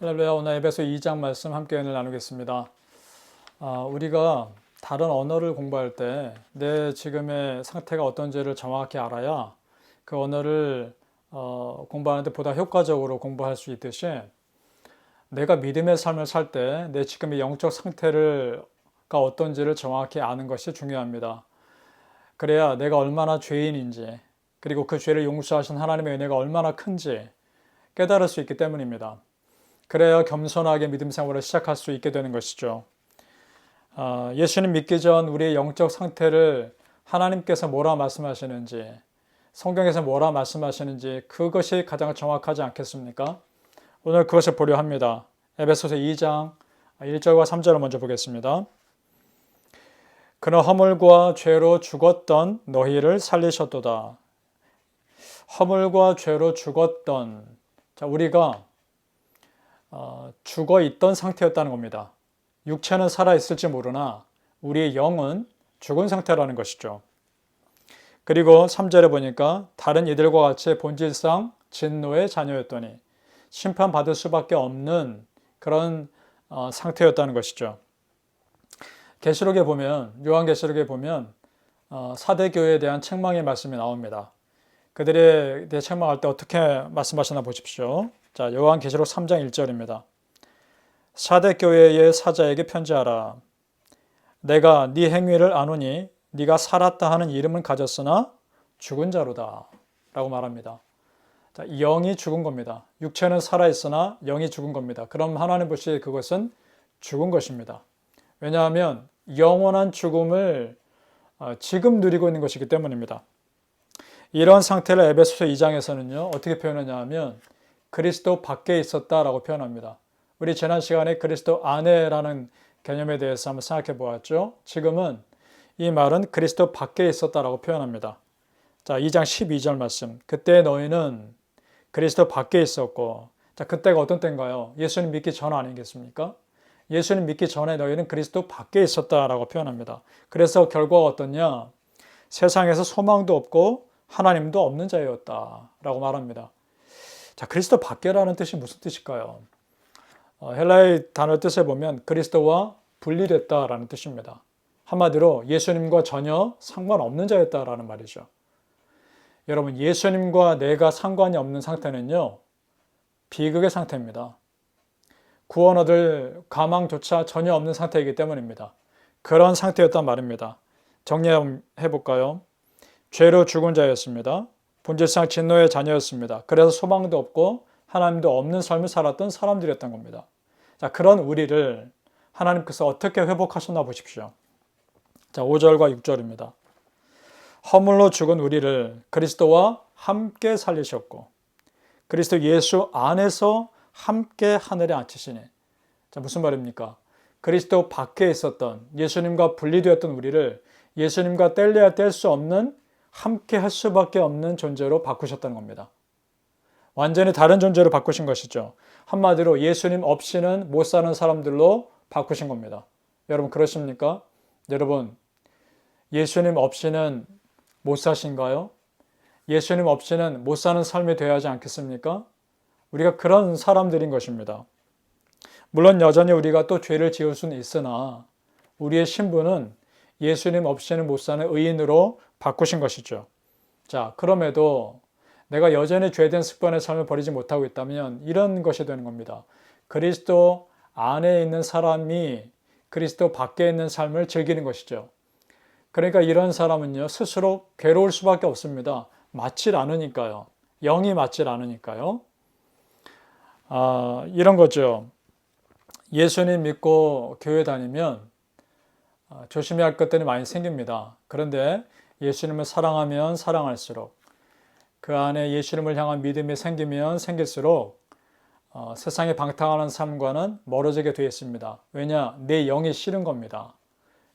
할렐루야 오늘 에베소 2장 말씀 함께 은혜 나누겠습니다. 아, 우리가 다른 언어를 공부할 때 내 지금의 상태가 어떤지를 정확히 알아야 그 언어를 어, 공부하는데 보다 효과적으로 공부할 수 있듯이 내가 믿음의 삶을 살 때 내 지금의 영적 상태가 어떤지를 정확히 아는 것이 중요합니다. 그래야 내가 얼마나 죄인인지 그리고 그 죄를 용서하신 하나님의 은혜가 얼마나 큰지 깨달을 수 있기 때문입니다. 그래야 겸손하게 믿음 생활을 시작할 수 있게 되는 것이죠. 아, 예수님 믿기 전 우리의 영적 상태를 하나님께서 뭐라 말씀하시는지, 성경에서 뭐라 말씀하시는지 그것이 가장 정확하지 않겠습니까? 오늘 그것을 보려 합니다. 에베소서 2장 1절과 3절을 먼저 보겠습니다. 그는 허물과 죄로 죽었던 너희를 살리셨도다. 허물과 죄로 죽었던 자 우리가 어, 죽어 있던 상태였다는 겁니다. 육체는 살아 있을지 모르나 우리의 영은 죽은 상태라는 것이죠. 그리고 3절에 보니까 다른 이들과 같이 본질상 진노의 자녀였더니 심판받을 수밖에 없는 그런 어, 상태였다는 것이죠. 계시록에 보면 요한 계시록에 보면 어, 사대 교회에 대한 책망의 말씀이 나옵니다. 그들에 대해 책망할 때 어떻게 말씀하시나 보십시오. 자, 요한계시록 3장 1절입니다. 사대 교회의 사자에게 편지하라. 내가 네 행위를 아노니 네가 살았다 하는 이름은 가졌으나 죽은 자로다. 라고 말합니다. 자, 영이 죽은 겁니다. 육체는 살아있으나 영이 죽은 겁니다. 그럼 하나님 보시기에 그것은 죽은 것입니다. 왜냐하면 영원한 죽음을 어, 지금 누리고 있는 것이기 때문입니다. 이런 상태를 에베소서 2장에서는요, 어떻게 표현하냐 하면 그리스도 밖에 있었다라고 표현합니다. 우리 지난 시간에 그리스도 안에라는 개념에 대해서 한번 생각해 보았죠. 지금은 이 말은 그리스도 밖에 있었다라고 표현합니다. 자, 2장 12절 말씀. 그때 너희는 그리스도 밖에 있었고, 자, 그때가 어떤 때인가요? 예수님 믿기 전 아니겠습니까? 예수님 믿기 전에 너희는 그리스도 밖에 있었다라고 표현합니다. 그래서 결과가 어떻냐? 세상에서 소망도 없고 하나님도 없는 자였다라고 말합니다. 자, 그리스도 밖에라는 뜻이 무슨 뜻일까요? 어, 헬라의 단어 뜻에 보면 그리스도와 분리됐다라는 뜻입니다. 한마디로 예수님과 전혀 상관없는 자였다라는 말이죠. 여러분, 예수님과 내가 상관이 없는 상태는요, 비극의 상태입니다. 구원 얻을 가망조차 전혀 없는 상태이기 때문입니다. 그런 상태였단 말입니다. 정리해 볼까요? 죄로 죽은 자였습니다. 본질상 진노의 자녀였습니다. 그래서 소망도 없고 하나님도 없는 삶을 살았던 사람들이었던 겁니다. 자, 그런 우리를 하나님께서 어떻게 회복하셨나 보십시오. 자, 5절과 6절입니다. 허물로 죽은 우리를 그리스도와 함께 살리셨고 그리스도 예수 안에서 함께 하늘에 앉히시니 자, 무슨 말입니까? 그리스도 밖에 있었던 예수님과 분리되었던 우리를 예수님과 뗄래야 뗄 수 없는 함께 할 수밖에 없는 존재로 바꾸셨다는 겁니다. 완전히 다른 존재로 바꾸신 것이죠. 한마디로 예수님 없이는 못 사는 사람들로 바꾸신 겁니다. 여러분 그러십니까? 여러분 예수님 없이는 못 사신가요? 예수님 없이는 못 사는 삶이 되어야 하지 않겠습니까? 우리가 그런 사람들인 것입니다. 물론 여전히 우리가 또 죄를 지을 수는 있으나 우리의 신분은 예수님 없이는 못 사는 의인으로 바꾸신 것이죠. 자, 그럼에도 내가 여전히 죄된 습관의 삶을 버리지 못하고 있다면 이런 것이 되는 겁니다. 그리스도 안에 있는 사람이 그리스도 밖에 있는 삶을 즐기는 것이죠. 그러니까 이런 사람은요, 스스로 괴로울 수밖에 없습니다. 맞질 않으니까요. 영이 맞질 않으니까요. 아, 이런 거죠. 예수님 믿고 교회 다니면 아, 조심해야 할 것들이 많이 생깁니다. 그런데 예수님을 사랑하면 사랑할수록 그 안에 예수님을 향한 믿음이 생기면 생길수록 어, 세상에 방탕하는 삶과는 멀어지게 되어 있습니다. 왜냐? 내 영이 싫은 겁니다.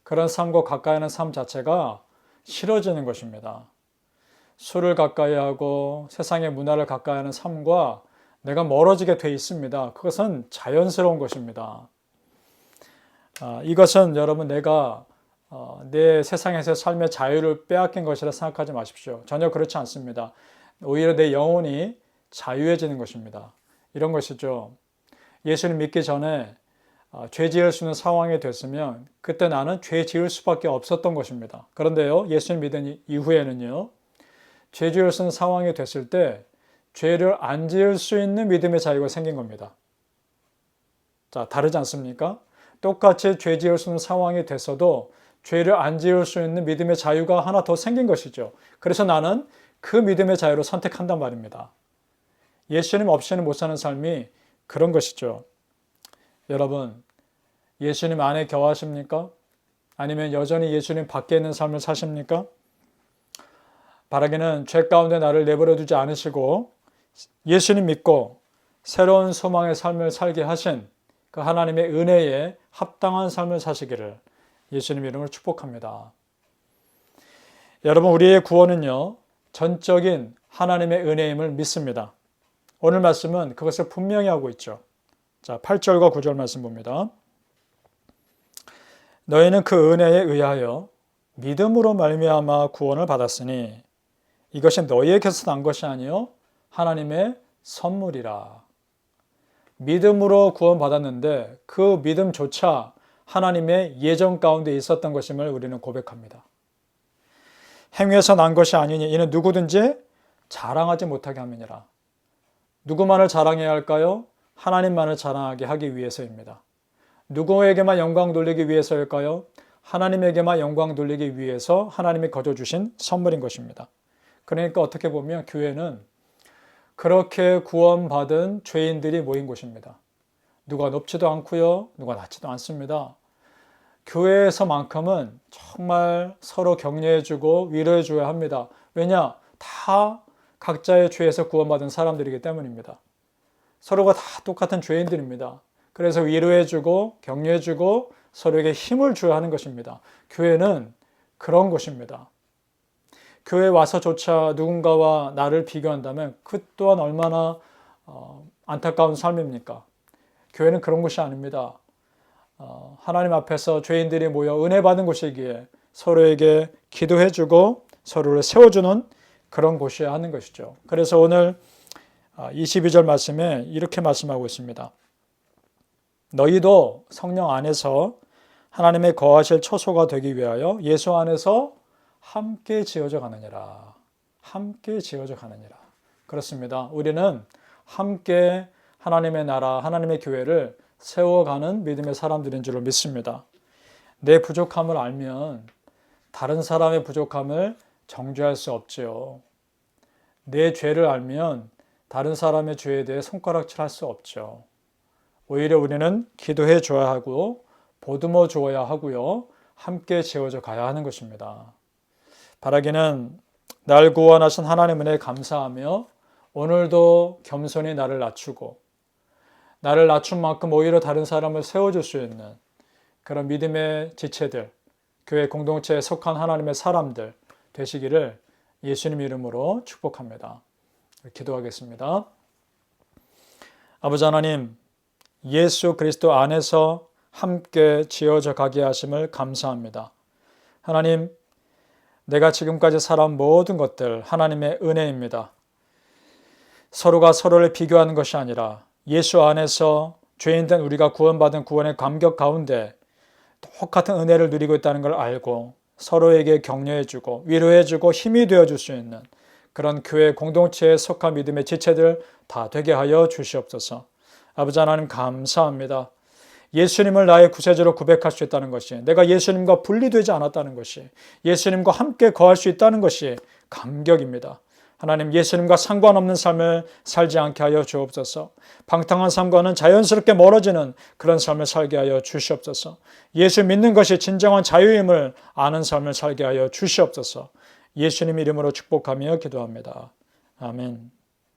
그런 삶과 가까이 하는 삶 자체가 싫어지는 것입니다. 술을 가까이 하고 세상의 문화를 가까이 하는 삶과 내가 멀어지게 되어 있습니다. 그것은 자연스러운 것입니다. 아, 이것은 여러분 내가 어, 내 세상에서 삶의 자유를 빼앗긴 것이라 생각하지 마십시오. 전혀 그렇지 않습니다. 오히려 내 영혼이 자유해지는 것입니다. 이런 것이죠. 예수님 믿기 전에 어, 죄 지을 수 있는 상황이 됐으면 그때 나는 죄 지을 수밖에 없었던 것입니다. 그런데요, 예수님 믿은 이후에는요, 죄 지을 수 있는 상황이 됐을 때 죄를 안 지을 수 있는 믿음의 자유가 생긴 겁니다. 자, 다르지 않습니까? 똑같이 죄 지을 수 있는 상황이 됐어도 죄를 안 지을 수 있는 믿음의 자유가 하나 더 생긴 것이죠. 그래서 나는 그 믿음의 자유를 선택한단 말입니다. 예수님 없이는 못 사는 삶이 그런 것이죠. 여러분, 예수님 안에 겨하십니까? 아니면 여전히 예수님 밖에 있는 삶을 사십니까? 바라기는 죄 가운데 나를 내버려 두지 않으시고 예수님 믿고 새로운 소망의 삶을 살게 하신 그 하나님의 은혜에 합당한 삶을 사시기를 예수님 이름으로 축복합니다. 여러분, 우리의 구원은요, 전적인 하나님의 은혜임을 믿습니다. 오늘 말씀은 그것을 분명히 하고 있죠. 자, 8절과 9절 말씀 봅니다. 너희는 그 은혜에 의하여 믿음으로 말미암아 구원을 받았으니 이것이 너희에게서 난 것이 아니요 하나님의 선물이라. 믿음으로 구원받았는데 그 믿음조차 하나님의 예정 가운데 있었던 것임을 우리는 고백합니다. 행위에서 난 것이 아니니 이는 누구든지 자랑하지 못하게 함이니라. 누구만을 자랑해야 할까요? 하나님만을 자랑하게 하기 위해서입니다. 누구에게만 영광 돌리기 위해서일까요? 하나님에게만 영광 돌리기 위해서 하나님이 거저 주신 선물인 것입니다. 그러니까 어떻게 보면 교회는 그렇게 구원받은 죄인들이 모인 곳입니다. 누가 높지도 않고요. 누가 낮지도 않습니다. 교회에서만큼은 정말 서로 격려해주고 위로해줘야 합니다. 왜냐? 다 각자의 죄에서 구원받은 사람들이기 때문입니다. 서로가 다 똑같은 죄인들입니다. 그래서 위로해주고 격려해주고 서로에게 힘을 줘야 하는 것입니다. 교회는 그런 곳입니다. 교회 와서조차 누군가와 나를 비교한다면 그 또한 얼마나 어, 안타까운 삶입니까? 교회는 그런 곳이 아닙니다. 어, 하나님 앞에서 죄인들이 모여 은혜 받은 곳이기에 서로에게 기도해주고 서로를 세워주는 그런 곳이어야 하는 것이죠. 그래서 오늘 22절 아, 말씀에 이렇게 말씀하고 있습니다. 너희도 성령 안에서 하나님의 거하실 처소가 되기 위하여 예수 안에서 함께 지어져 가느니라. 함께 지어져 가느니라. 그렇습니다. 우리는 함께 하나님의 나라, 하나님의 교회를 세워가는 믿음의 사람들인 줄로 믿습니다. 내 부족함을 알면 다른 사람의 부족함을 정죄할 수 없지요. 내 죄를 알면 다른 사람의 죄에 대해 손가락질 할 수 없죠. 오히려 우리는 기도해 줘야 하고 보듬어 주어야 하고요. 함께 지어져 가야 하는 것입니다. 바라기는 날 구원하신 하나님 은혜에 감사하며 오늘도 겸손히 나를 낮추고 나를 낮춘 만큼 오히려 다른 사람을 세워줄 수 있는 그런 믿음의 지체들, 교회 공동체에 속한 하나님의 사람들 되시기를 예수님 이름으로 축복합니다. 기도하겠습니다. 아버지 하나님, 예수 그리스도 안에서 함께 지어져 가게 하심을 감사합니다. 하나님, 내가 지금까지 살아온 모든 것들 하나님의 은혜입니다. 서로가 서로를 비교하는 것이 아니라 예수 안에서 죄인된 우리가 구원받은 구원의 감격 가운데 똑같은 은혜를 누리고 있다는 걸 알고 서로에게 격려해주고 위로해주고 힘이 되어줄 수 있는 그런 교회 공동체에 속한 믿음의 지체들 다 되게 하여 주시옵소서. 아버지 하나님 감사합니다. 예수님을 나의 구세주로 고백할 수 있다는 것이 내가 예수님과 분리되지 않았다는 것이 예수님과 함께 거할 수 있다는 것이 감격입니다. 하나님 예수님과 상관없는 삶을 살지 않게 하여 주옵소서. 방탕한 삶과는 자연스럽게 멀어지는 그런 삶을 살게 하여 주시옵소서. 예수 믿는 것이 진정한 자유임을 아는 삶을 살게 하여 주시옵소서. 예수님 이름으로 축복하며 기도합니다. 아멘.